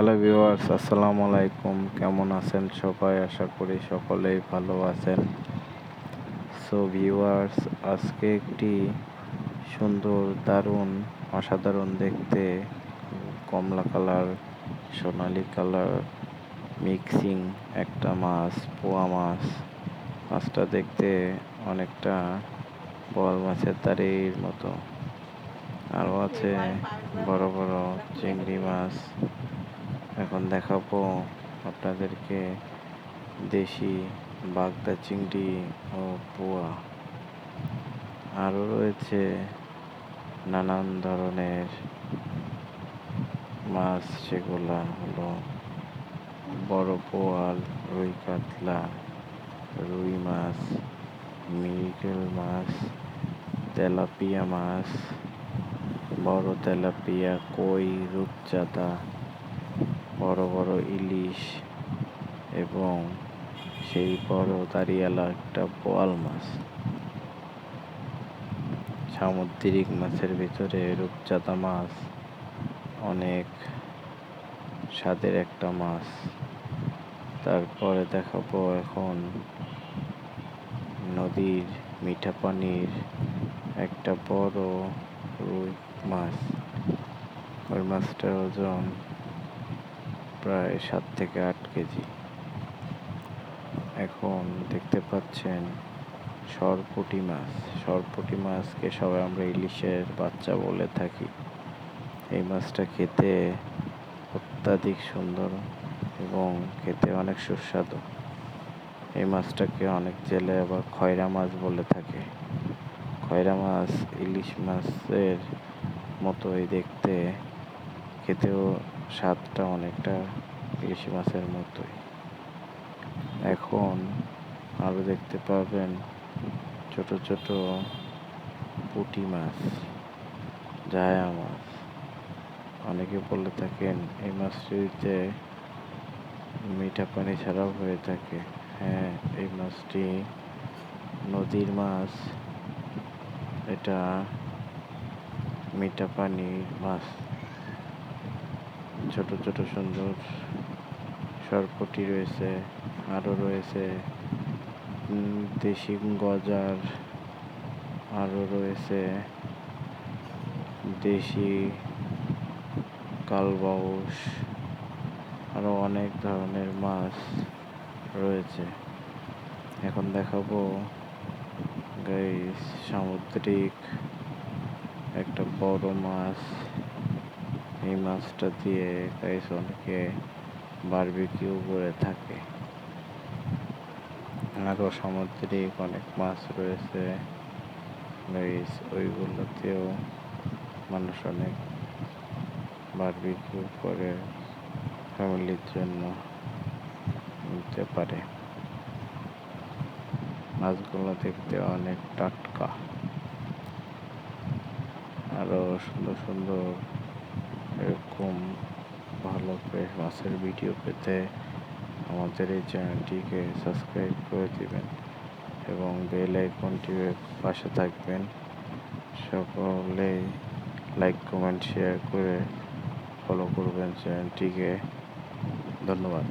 Hello viewers আসসালামু আলাইকুম কেমন আছেন সবাই? আশা করি সকলেই ভালো আছেন। সো ভিউয়ার্স আজকে একটি সুন্দর, দারুণ, অসাধারণ দেখতে কমলা কালার, সোনালি কালার মিক্সিং একটা মাছ, পোয়া মাছ। মাছটা দেখতে অনেকটা বল মাছের দাড়ির মতো। আরও আছে বড় বড় চিংড়ি মাছ। এখন দেখাবো আপনাদেরকে দেশি বাগদা চিংড়ি ও পোয়া। আরও রয়েছে নানান ধরনের মাছ, সেগুলা হলো বড় পোয়াল, রুই কাতলা, রুই মাছ মৃগেল মাছ, তেলাপিয়া মাছ, বড় তেলাপিয়া, কই, রূপচাঁদা বড় বড় ইলিশ এবং সেই বড় দাঁড়িয়ালা একটা বোয়াল মাছ। সামুদ্রিক মাছের ভিতরে রূপচাঁদা মাছ, অনেক স্বাদের একটা মাছ। তারপরে দেখাবো এখন নদীর মিঠা পানির একটা বড় রুই মাছ। ওই মাছটার ওজন প্রায় সাত থেকে আট কেজি। এখন দেখতে পাচ্ছেন সরপুটি মাছ। সরপুটি মাছকে সবাই আমরা ইলিশের বাচ্চা বলে থাকি। এই মাছটা খেতে অত্যাধিক সুন্দর এবং খেতে অনেক সুস্বাদু। এই মাছটাকে অনেক জেলে আবার খয়রা মাছ বলে থাকে। খয়রা মাছ, ইলিশ মাছের মতোই দেখতে, খেতেও স্বাদটা অনেকটা ইলিশ মাছের মতোই। এখন আরও দেখতে পাবেন ছোট ছোট পুঁটি মাছ, জায়া মাছ। অনেকে বলে থাকেন, এই মাছটিতে মিঠা পানি ছাড়াও হয়ে থাকে। হ্যাঁ এই মাছটি নদীর মাছ। এটা মিঠা পানির মাছ। ছোট ছোট সুন্দর সরপটি রয়েছে আরও রয়েছে দেশি গজার আরও রয়েছে, দেশি কালবাউস আরও অনেক ধরনের মাছ রয়েছে। এখন দেখাবো, গাইস, সামুদ্রিক একটা বড় মাছ। এই মাছটা দিয়ে গাইস অনেকে বারবিকিউ করে থাকে। আরও সামুদ্রিক অনেক মাছ রয়েছে। গাইস ওইগুলোতেও মানুষ অনেক বারবিকিউ করে ফ্যামিলির জন্য নিতে পারে। মাছগুলো দেখতে অনেক টাটকা। আরও সুন্দর সুন্দর এরকম ভালো ফ্রেশ মাছের ভিডিও পেতে আমাদের এই চ্যানেলটিকে সাবস্ক্রাইব করে দিবেন এবং বেল আইকনটি পাশে থাকবেন। সকলেই লাইক কমেন্ট শেয়ার করে ফলো করবেন চ্যানেলটিকে। ধন্যবাদ।